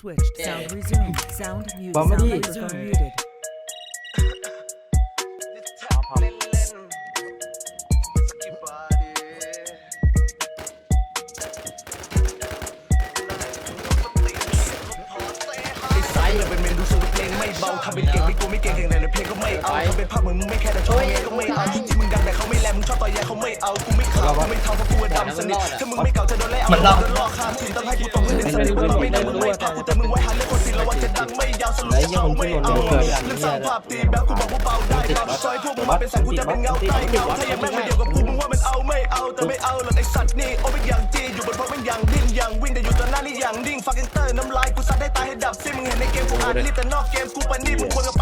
Switched. Sound resumed. Sound muted. Bấm Sound đi. microphone muted. ไซส์เป็นเมนูสูตรเพลงไม่เบาทำเป็นเก่งไม่กูไม่เก่งเก่งแต่ในเพลงก็ไม่เอาทำเป็นภาพเหมือนมึงไม่แค่แต่ชอบยังไงก็ไม่เอาที่มึงดังแต่เขาไม่แลมึงชอบต่อยแย่เขาไม่เอากูไม่ขาวกูไม่เท่าเพราะกูดำส นิทถ้ามึงไม่เก่าจะโดนไล่เอาโดนล่อข้ามทีต้องให้กูตกให้สนิทมึงไม่ได้มึงไม่พากูแต่มึงไว้หันเรื่องคนสิระวังจะดังไม่ยาวสรุปจะเอาไม่เอาเรื่องสร้างภาพตีแบบกูบอกว่าเบาได้ซอยพวกมึงมาเป็นแสงกูจะเป็นเงาใต้เงาถ้ายังแม่งไม่เดียวกับกูมึงว่ามันเอาไม่เอาแต่ไม่เอาหรอกไอสัตว์นี่โอ้เป็นอย่างจีอยู่บนพวกเป็นอย่างดิ้นอย่างวิ่งแต่อยู่ตอนหน้านี่อย่างดิ่งฟักเกนเตอร์น้ำลายกูซัดได้ตายให้ดับซิมึงเห็นในเกมกูอ่านรีบแต่นอกเกมกูปนี่มึงควรจะ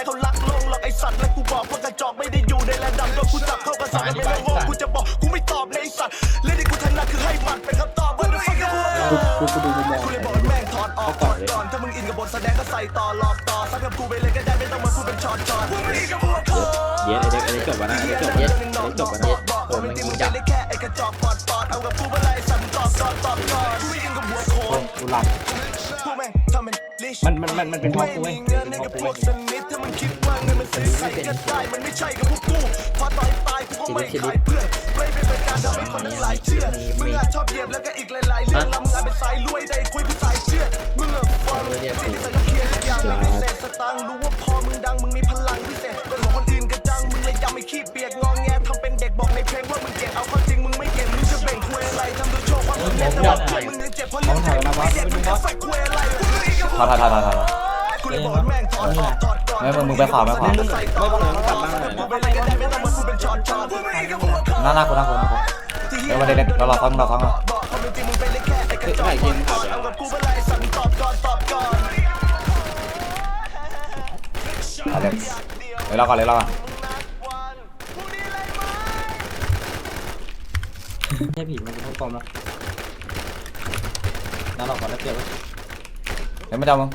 รเขารักลงหรอกไอสัตว์และกูบอกว่ากระจอกไม่ได้อยู่ในระดับโดนกูจับเข้ากระสับไม่ต้องงงกูจะบอกกูไม่ตอบในไอสัตว์เล่นที่กูถนัดคือให้มันเป็นคำตอบว่าเดี๋ยวฟังกันกูกูดูมุมมองกูเลยบอกให้แม่งถอดออกถอดก่อนถ้ามึงอินกับบทแสดงก็ใส่ต่อหลอกต่อซักกับกูไปเลยก็ได้ไม่ต้องมาพูดเป็นช็อตช็อตกูไม่อินกับพวกเย็ดไอเด็กไอเด็กจบวะนะไอเด็กจบวะนะไอเด็กจบวะนะเออมันมึงจับได้แค่ไอกระจอกปอดปอดเอากับกูเมื่อไรสั่นตอบตอบตอบก่อนกูไม่อินกับหัวโขนกูหลับพวกแม่งทำเป็น มันมันมันมันเป็นพ่อไม่กูเว้มียเงินให้กับพวกสนิทถ้ามึงคิดว่าเงินมันซื้อใครก็ได้มันไม่ใช่กับพวกกูพอต่อยตายกูก็ไม่ขายเพื่อนไม่เป็นการทำให้คนทั้งหลายเชื่อมึงอาจชอบเหยียบแล้วก็อีกหลายๆเรื่องแล้วมึงอาจเป็นสายรวยได้คุยผู้สายเชื่อมึงอะฟังสิ่งที่สังเกตทุกอย่างไม่มีเศษสตางค์รู้ว่าพอมึงดังมึงมีพลังพิเศษเป็นของคนอื่นก็ดังมึงเลยยังไม่ขี้เปียกงอแงทำเป็นเด็กบอกในเพลงว่ามึงเก่งเอาเข้าจริงมึงไม่เก่งมึงจะแบ่งคุยอะไรทำดูโชว์ว่ามึงเล่นแต่ว่าเพื่อนมึงยังเจ็บเพราะเรื่องเจ็บมึงไม่เด็ดมึงจะใส่คุยอะไร ถอดถอดถอดถอดถอดกูเลยบอกแม่งถอดออกถอดก่อนไม่มึงมึงไปขวาไปขวาไม่ต้องเลยต้องกลับบ้านเลยกูไปเลยก็ได้ไม่ต้องมาพูดเป็นช็อตช็อตหน้าหน้ากูน้ากูน้ากูเดี๋ยวมาเด็ดๆเรารอฟังเราฟังอะบอกความเป็นจริงมึงเป็นได้แค่ไอ้กระจอกเอากับกูไปเลยสั่งตอบก่อนตอบก่อนเอาเด็ดเดี๋ยวเราก่อนเลยเราก่อนแค่ผีมันเป็นพวกปลอมแล้วน้าหลอกก่อนแล้วเก็บไว้ เดี๋ยวไม่ได้มึง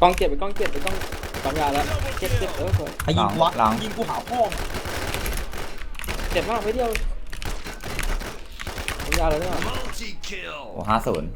กล้องเก็บไปกล้องเก็บไปกล้องปั๊มยาแล้วเก็บเก็บเออให้ยิงกูวะหลังยิงกูหาพ่อเจ็บมากไปเดียวปั๊มยาเลยเนี่ย โอ้ห้าศูนย์